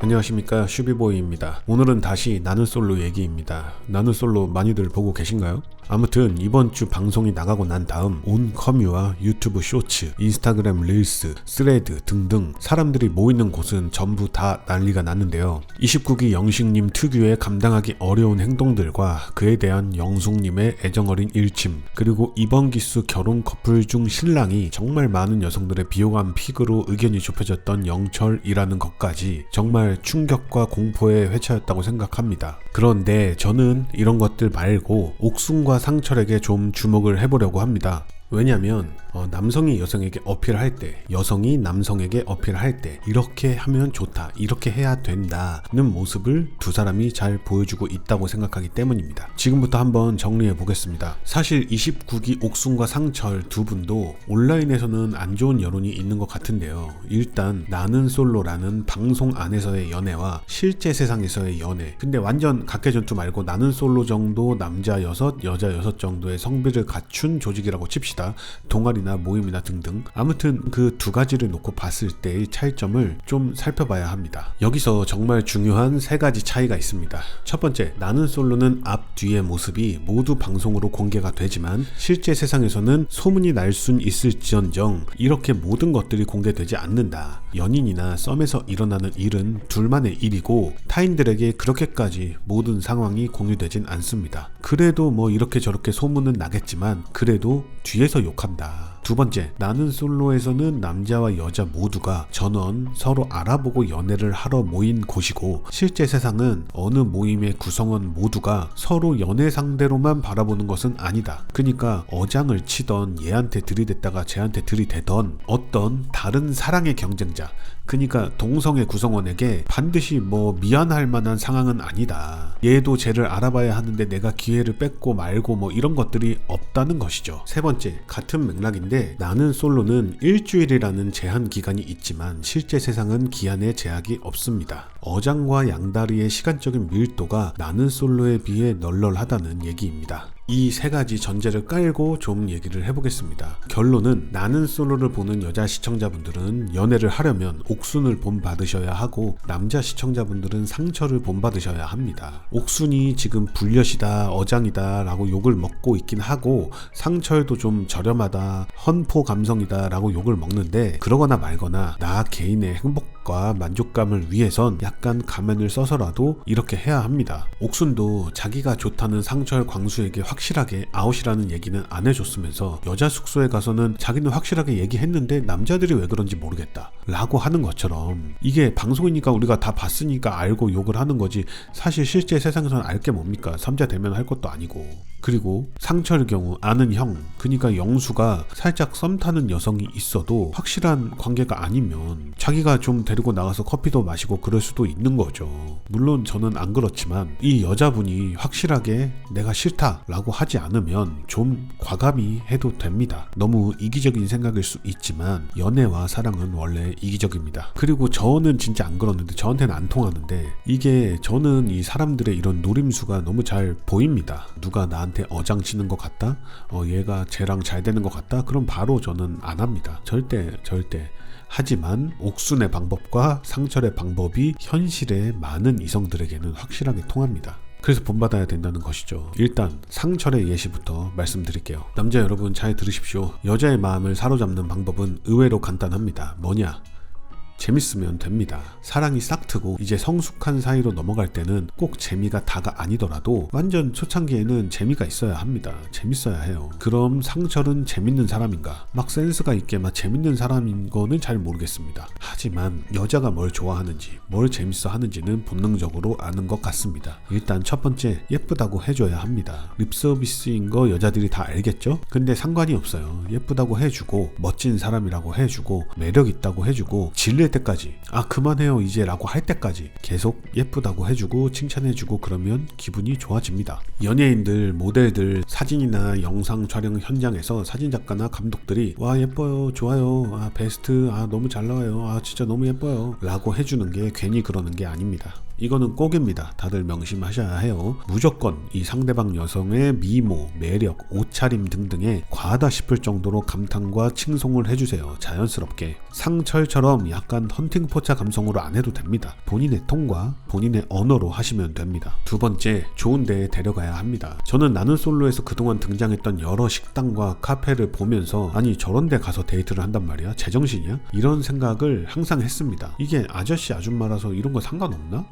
안녕하십니까 슈비보이입니다. 오늘은 다시 나는 솔로 얘기입니다. 나는 솔로 많이들 보고 계신가요? 아무튼 이번 주 방송이 나가고 난 다음 온 커뮤와 유튜브 쇼츠, 인스타그램 릴스, 스레드 등등 사람들이 모이는 곳은 전부 다 난리가 났는데요. 29기 영식님 특유의 감당하기 어려운 행동들과 그에 대한 영숙님의 애정어린 일침, 그리고 이번 기수 결혼 커플 중 신랑이 정말 많은 여성들의 비호감 픽으로 의견이 좁혀졌던 영철이라는 것까지 정말 충격과 공포의 회차였다고 생각합니다. 그런데 저는 이런 것들 말고 옥순과 상철에게 좀 주목을 해보려고 합니다. 왜냐하면 어, 남성이 여성에게 어필할 때, 여성이 남성에게 어필할 때 이렇게 하면 좋다, 이렇게 해야 된다는 모습을 두 사람이 잘 보여주고 있다고 생각하기 때문입니다. 지금부터 한번 정리해 보겠습니다. 사실 29기 옥순과 상철 두 분도 온라인에서는 안 좋은 여론이 있는 것 같은데요. 일단 나는 솔로라는 방송 안에서의 연애와 실제 세상에서의 연애. 근데 완전 각계전투 말고 나는 솔로 정도 남자 여섯, 여자 여섯 정도의 성비를 갖춘 조직이라고 칩시다. 동아리 나 모임이나 등등. 아무튼 그 두 가지를 놓고 봤을 때의 차이점을 좀 살펴봐야 합니다. 여기서 정말 중요한 세 가지 차이가 있습니다. 첫 번째, 나는 솔로는 앞, 뒤의 모습이 모두 방송으로 공개가 되지만 실제 세상에서는 소문이 날 순 있을지언정 이렇게 모든 것들이 공개되지 않는다. 연인이나 썸에서 일어나는 일은 둘만의 일이고 타인들에게 그렇게까지 모든 상황이 공유되진 않습니다. 그래도 뭐 이렇게 저렇게 소문은 나겠지만 그래도 뒤에서 욕한다. 두 번째, 나는 솔로에서는 남자와 여자 모두가 전원 서로 알아보고 연애를 하러 모인 곳이고 실제 세상은 어느 모임의 구성원 모두가 서로 연애 상대로만 바라보는 것은 아니다. 그러니까 어장을 치던 얘한테 들이댔다가 쟤한테 들이대던 어떤 다른 사랑의 경쟁자 그니까 동성애 구성원에게 반드시 뭐 미안할 만한 상황은 아니다. 얘도 쟤를 알아봐야 하는데 내가 기회를 뺏고 말고 뭐 이런 것들이 없다는 것이죠. 세 번째, 같은 맥락인데 나는 솔로는 일주일이라는 제한 기간이 있지만 실제 세상은 기한에 제약이 없습니다. 어장과 양다리의 시간적인 밀도가 나는 솔로에 비해 널널하다는 얘기입니다. 이 세 가지 전제를 깔고 좀 얘기를 해보겠습니다. 결론은 나는 솔로를 보는 여자 시청자분들은 연애를 하려면 옥순을 본받으셔야 하고 남자 시청자분들은 상처를 본받으셔야 합니다. 옥순이 지금 불려시다, 어장이다 라고 욕을 먹고 있긴 하고 상철도 좀 저렴하다, 헌포 감성이다 라고 욕을 먹는데 그러거나 말거나 나 개인의 행복 과 만족감을 위해선 약간 가면을 써서라도 이렇게 해야 합니다. 옥순도 자기가 좋다는 상철 광수에게 확실하게 아웃이라는 얘기는 안 해줬으면서 여자 숙소에 가서는 자기는 확실하게 얘기했는데 남자들이 왜 그런지 모르겠다 라고 하는 것처럼 이게 방송이니까 우리가 다 봤으니까 알고 욕을 하는 거지 사실 실제 세상에서는 알 게 뭡니까? 삼자 대면 할 것도 아니고 그리고 상철의 경우 아는 형 그니까 영수가 살짝 썸 타는 여성이 있어도 확실한 관계가 아니면 자기가 좀 데리고 나가서 커피도 마시고 그럴 수도 있는 거죠. 물론 저는 안 그렇지만 이 여자분이 확실하게 내가 싫다라고 하지 않으면 좀 과감히 해도 됩니다. 너무 이기적인 생각일 수 있지만 연애와 사랑은 원래 이기적입니다. 그리고 저는 진짜 안 그러는데 저한테는 안 통하는데 이게 저는 이 사람들의 이런 노림수가 너무 잘 보입니다. 누가 나한테 나한테 어장치는 것 같다? 어, 얘가 쟤랑 잘 되는 것 같다? 그럼 바로 저는 안 합니다. 절대, 절대. 하지만 옥순의 방법과 상철의 방법이 현실의 많은 이성들에게는 확실하게 통합니다. 그래서 본받아야 된다는 것이죠. 일단 상철의 예시부터 말씀드릴게요. 남자 여러분 잘 들으십시오. 여자의 마음을 사로잡는 방법은 의외로 간단합니다. 뭐냐? 재밌으면 됩니다. 사랑이 싹 트고 이제 성숙한 사이로 넘어갈 때는 꼭 재미가 다가 아니더라도 완전 초창기에는 재미가 있어야 합니다. 재밌어야 해요. 그럼 상철은 재밌는 사람인가? 막 센스가 있게 막 재밌는 사람인 거는 잘 모르겠습니다. 하지만 여자가 뭘 좋아하는지, 뭘 재밌어 하는지는 본능적으로 아는 것 같습니다. 일단 첫 번째, 예쁘다고 해줘야 합니다. 립서비스인 거 여자들이 다 알겠죠? 근데 상관이 없어요. 예쁘다고 해주고, 멋진 사람이라고 해주고, 매력 있다고 해주고, 질릴 때까지. 아 그만해요 이제라고 할 때까지. 계속 예쁘다고 해주고 칭찬해주고 그러면 기분이 좋아집니다. 연예인들 모델들 사진이나 영상 촬영 현장에서 사진작가나 감독들이 와 예뻐요 좋아요. 아 베스트. 아 너무 잘 나와요. 아 진짜 너무 예뻐요. 라고 해주는 게 괜히 그러는 게 아닙니다. 이거는 꼭입니다. 다들 명심하셔야 해요. 무조건 이 상대방 여성의 미모, 매력, 옷차림 등등에 과하다 싶을 정도로 감탄과 칭송을 해주세요. 자연스럽게. 상철처럼 약간 헌팅 포차 감성으로 안 해도 됩니다. 본인의 톤과 본인의 언어로 하시면 됩니다. 두 번째, 좋은 데에 데려가야 합니다. 저는 나는 솔로에서 그동안 등장했던 여러 식당과 카페를 보면서 아니 저런 데 가서 데이트를 한단 말이야? 제정신이야? 이런 생각을 항상 했습니다. 이게 아저씨 아줌마라서 이런 거 상관없나?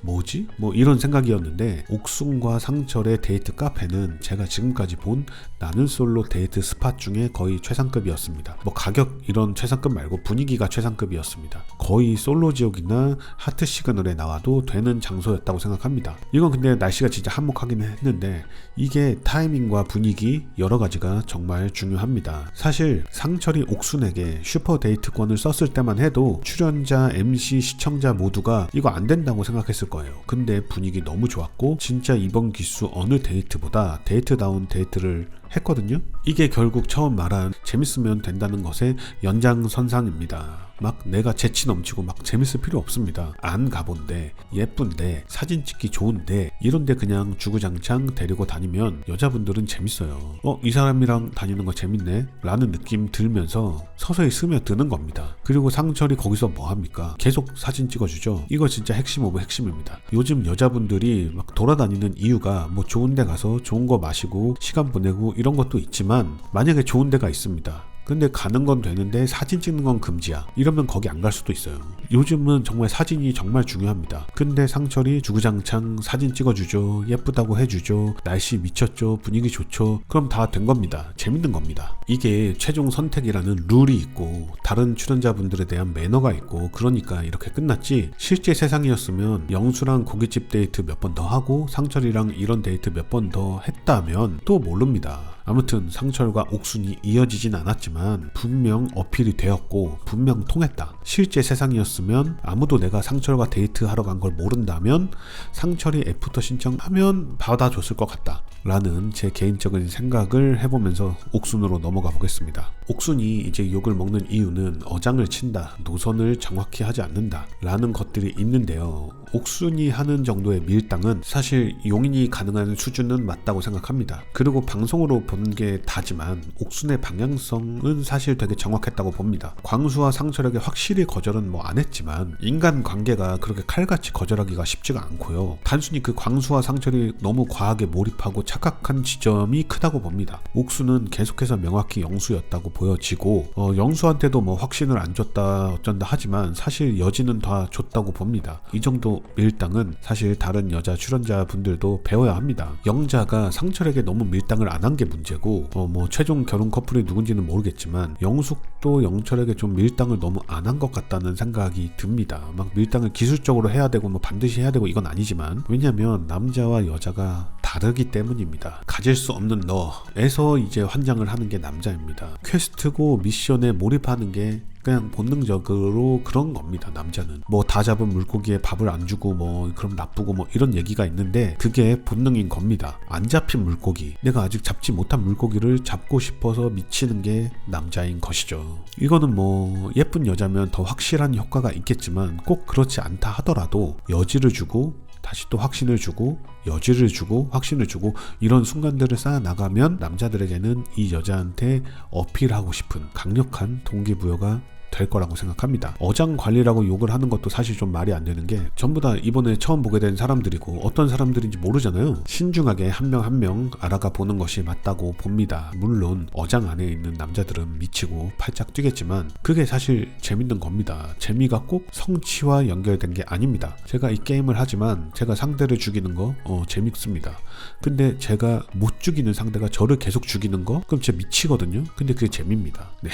뭐지? 뭐 이런 생각이었는데 옥순과 상철의 데이트 카페는 제가 지금까지 본 나는 솔로 데이트 스팟 중에 거의 최상급이었습니다. 뭐 가격 이런 최상급 말고 분위기가 최상급이었습니다. 거의 솔로 지옥이나 하트 시그널에 나와도 되는 장소였다고 생각합니다. 이건 근데 날씨가 진짜 한몫하긴 했는데 이게 타이밍과 분위기 여러 가지가 정말 중요합니다. 사실 상철이 옥순에게 슈퍼 데이트권을 썼을 때만 해도 출연자, MC, 시청자 모두가 이거 안 된다고 생각했을 거예요. 근데 분위기 너무 좋았고 진짜 이번 기수 어느 데이트보다 데이트다운 데이트를 했거든요. 이게 결국 처음 말한 재밌으면 된다는 것의 연장선상입니다. 막 내가 재치 넘치고 막 재밌을 필요 없습니다. 안 가본데 예쁜데 사진 찍기 좋은데 이런데 그냥 주구장창 데리고 다니면 여자분들은 재밌어요. 어 이 사람이랑 다니는 거 재밌네 라는 느낌 들면서 서서히 스며드는 겁니다. 그리고 상철이 거기서 뭐 합니까? 계속 사진 찍어주죠. 이거 진짜 핵심 오브 핵심입니다. 요즘 여자분들이 막 돌아다니는 이유가 뭐 좋은 데 가서 좋은 거 마시고 시간 보내고 이런 것도 있지만 만약에 좋은 데가 있습니다. 근데 가는 건 되는데 사진 찍는 건 금지야. 이러면 거기 안 갈 수도 있어요. 요즘은 정말 사진이 정말 중요합니다. 근데 상철이 주구장창 사진 찍어주죠. 예쁘다고 해주죠. 날씨 미쳤죠. 분위기 좋죠. 그럼 다 된 겁니다. 재밌는 겁니다. 이게 최종 선택이라는 룰이 있고 다른 출연자분들에 대한 매너가 있고 그러니까 이렇게 끝났지 실제 세상이었으면 영수랑 고깃집 데이트 몇 번 더 하고 상철이랑 이런 데이트 몇 번 더 했다면 또 모릅니다. 아무튼 상철과 옥순이 이어지진 않았지만 분명 어필이 되었고 분명 통했다. 실제 세상이었으면 아무도 내가 상철과 데이트하러 간 걸 모른다면 상철이 애프터 신청하면 받아줬을 것 같다. 라는 제 개인적인 생각을 해보면서 옥순으로 넘어가 보겠습니다. 옥순이 이제 욕을 먹는 이유는 어장을 친다, 노선을 정확히 하지 않는다 라는 것들이 있는데요. 옥순이 하는 정도의 밀당은 사실 용인이 가능한 수준은 맞다고 생각합니다. 그리고 방송으로 본 게 다지만 옥순의 방향성은 사실 되게 정확했다고 봅니다. 광수와 상철에게 확실히 거절은 뭐 안 했지만 인간 관계가 그렇게 칼같이 거절하기가 쉽지가 않고요. 단순히 그 광수와 상철이 너무 과하게 몰입하고 착각한 지점이 크다고 봅니다. 옥수는 계속해서 명확히 영수였다고 보여지고 어, 영수한테도 뭐 확신을 안 줬다 어쩐다 하지만 사실 여지는 다 줬다고 봅니다. 이 정도 밀당은 사실 다른 여자 출연자 분들도 배워야 합니다. 영자가 상철에게 너무 밀당을 안 한 게 문제고 어, 뭐 최종 결혼 커플이 누군지는 모르겠지만 영숙도 영철에게 좀 밀당을 너무 안 한 것 같다는 생각이 듭니다. 막 밀당을 기술적으로 해야 되고 뭐 반드시 해야 되고 이건 아니지만 왜냐면 남자와 여자가 다르기 때문입니다. 가질 수 없는 너에서 이제 환장을 하는 게 남자입니다. 퀘스트고 미션에 몰입하는 게 그냥 본능적으로 그런 겁니다. 남자는 뭐 다 잡은 물고기에 밥을 안 주고 뭐 그럼 나쁘고 뭐 이런 얘기가 있는데 그게 본능인 겁니다. 안 잡힌 물고기 내가 아직 잡지 못한 물고기를 잡고 싶어서 미치는 게 남자인 것이죠. 이거는 뭐 예쁜 여자면 더 확실한 효과가 있겠지만 꼭 그렇지 않다 하더라도 여지를 주고 다시 또 확신을 주고 여지를 주고 확신을 주고 이런 순간들을 쌓아 나가면 남자들에게는 이 여자한테 어필하고 싶은 강력한 동기부여가 될 거라고 생각합니다. 어장 관리라고 욕을 하는 것도 사실 좀 말이 안 되는 게 전부 다 이번에 처음 보게 된 사람들이고 어떤 사람들인지 모르잖아요. 신중하게 한명 한 명 알아가 보는 것이 맞다고 봅니다. 물론 어장 안에 있는 남자들은 미치고 팔짝 뛰겠지만 그게 사실 재밌는 겁니다. 재미가 꼭 성취와 연결된 게 아닙니다. 제가 이 게임을 하지만 제가 상대를 죽이는 거 어, 재밌습니다. 근데 제가 못 죽이는 상대가 저를 계속 죽이는 거 그럼 진짜 미치거든요. 근데 그게 재미입니다. 네.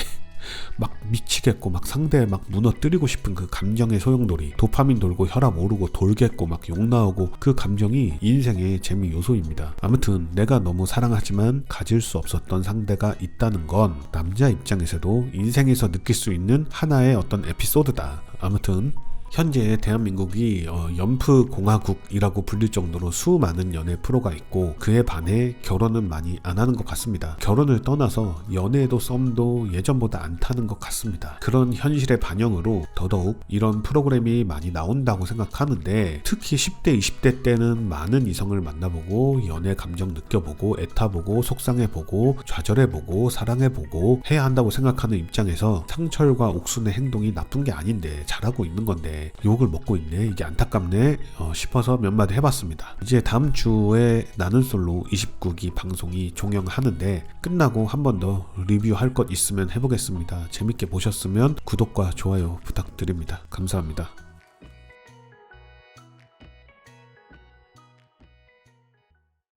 막 미치겠고 막 상대에 막 무너뜨리고 싶은 그 감정의 소용돌이 도파민 돌고 혈압 오르고 돌겠고 막 욕 나오고 그 감정이 인생의 재미 요소입니다. 아무튼 내가 너무 사랑하지만 가질 수 없었던 상대가 있다는 건 남자 입장에서도 인생에서 느낄 수 있는 하나의 어떤 에피소드다. 아무튼 현재 대한민국이 어, 연프 공화국이라고 불릴 정도로 수많은 연애 프로가 있고 그에 반해 결혼은 많이 안 하는 것 같습니다. 결혼을 떠나서 연애도 썸도 예전보다 안 타는 것 같습니다. 그런 현실의 반영으로 더더욱 이런 프로그램이 많이 나온다고 생각하는데 특히 10대, 20대 때는 많은 이성을 만나보고 연애 감정 느껴보고 애타보고 속상해보고 좌절해보고 사랑해보고 해야 한다고 생각하는 입장에서 상철과 옥순의 행동이 나쁜 게 아닌데 잘하고 있는 건데 욕을 먹고 있네 이게 안타깝네 어, 싶어서 몇 마디 해봤습니다. 이제 다음 주에 나는 솔로 29기 방송이 종영하는데 끝나고 한 번 더 리뷰할 것 있으면 해보겠습니다. 재밌게 보셨으면 구독과 좋아요 부탁드립니다. 감사합니다.